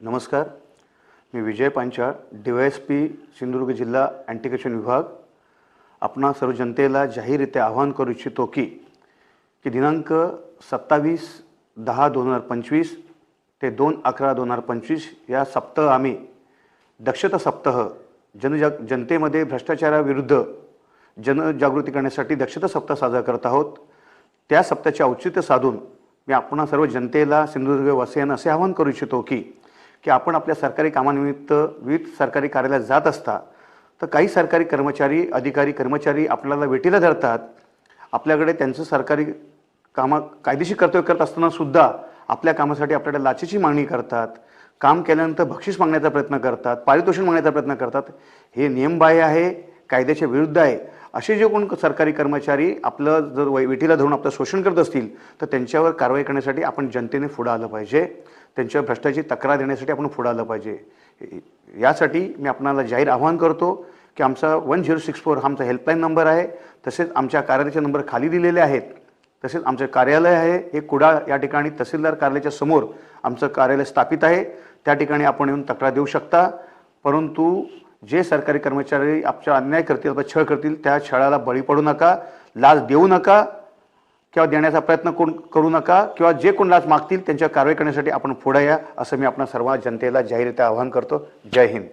नमस्कार. मी Vijay Panchal D Y S P Sindhudurg जिल्हा अँटिकेशन विभाग. आपणा सर्व जनतेला जाहीररित्या आवाहन करू इच्छितो की की दिनांक सत्तावीस दहा दोन हजार पंचवीस ते दोन अकरा दोन हजार पंचवीस या सप्ताह आम्ही दक्षता सप्ताह जनजाग जनतेमध्ये भ्रष्टाचाराविरुद्ध जनजागृती करण्यासाठी दक्षता सप्ताह साजरा करत आहोत. त्या सप्ताहाचे औचित्य साधून मी आपणा सर्व जनतेला सिंधुदुर्गवासियांना असे आवाहन करू इच्छितो की की आपण आपल्या सरकारी कामानिमित्त विविध सरकारी कार्यालयात जात असता तर काही सरकारी कर्मचारी अधिकारी कर्मचारी आपल्याला वेटीला धरतात. आपल्याकडे त्यांचं सरकारी कामा कायदेशीर कर्तव्य करत असताना सुद्धा आपल्या कामासाठी आपल्याकडे लाचेची मागणी करतात. काम केल्यानंतर बक्षीस मागण्याचा प्रयत्न करतात पारितोषिक मागण्याचा प्रयत्न करतात. हे नियमबाह्य आहे कायद्याच्या विरुद्ध आहे. असे जे कोण सरकारी कर्मचारी आपलं जर वै- वेठीला धरून आपलं शोषण करत असतील तर त्यांच्यावर कारवाई करण्यासाठी आपण जनतेने पुढं आलं पाहिजे. त्यांच्यावर भ्रष्टाची तक्रार देण्यासाठी आपण पुढं आलं पाहिजे. यासाठी मी आपणाला जाहीर आवाहन करतो की आमचा वन झिरो सिक्स फोर हा आमचा हेल्पलाईन नंबर आहे. तसेच आमच्या कार्यालयाचे नंबर खाली दिलेले आहेत. तसेच आमचे कार्यालय आहे हे कुडाळ या ठिकाणी तहसीलदार कार्यालयाच्या समोर आमचं कार्यालय स्थापित आहे. त्या ठिकाणी आपण येऊन तक्रार देऊ शकता. परंतु जे सरकारी कर्मचारी आपल्या अन्याय करतील आपला छळ करतील त्या छळाला बळी पडू नका लाच देऊ नका किंवा देण्याचा प्रयत्न कोण करू नका किंवा जे कोण लाच मागतील त्यांच्या कारवाई करण्यासाठी आपण पुढे या असं मी आपणा सर्व जनतेला जाहीररित्या आवाहन करतो. जय हिंद.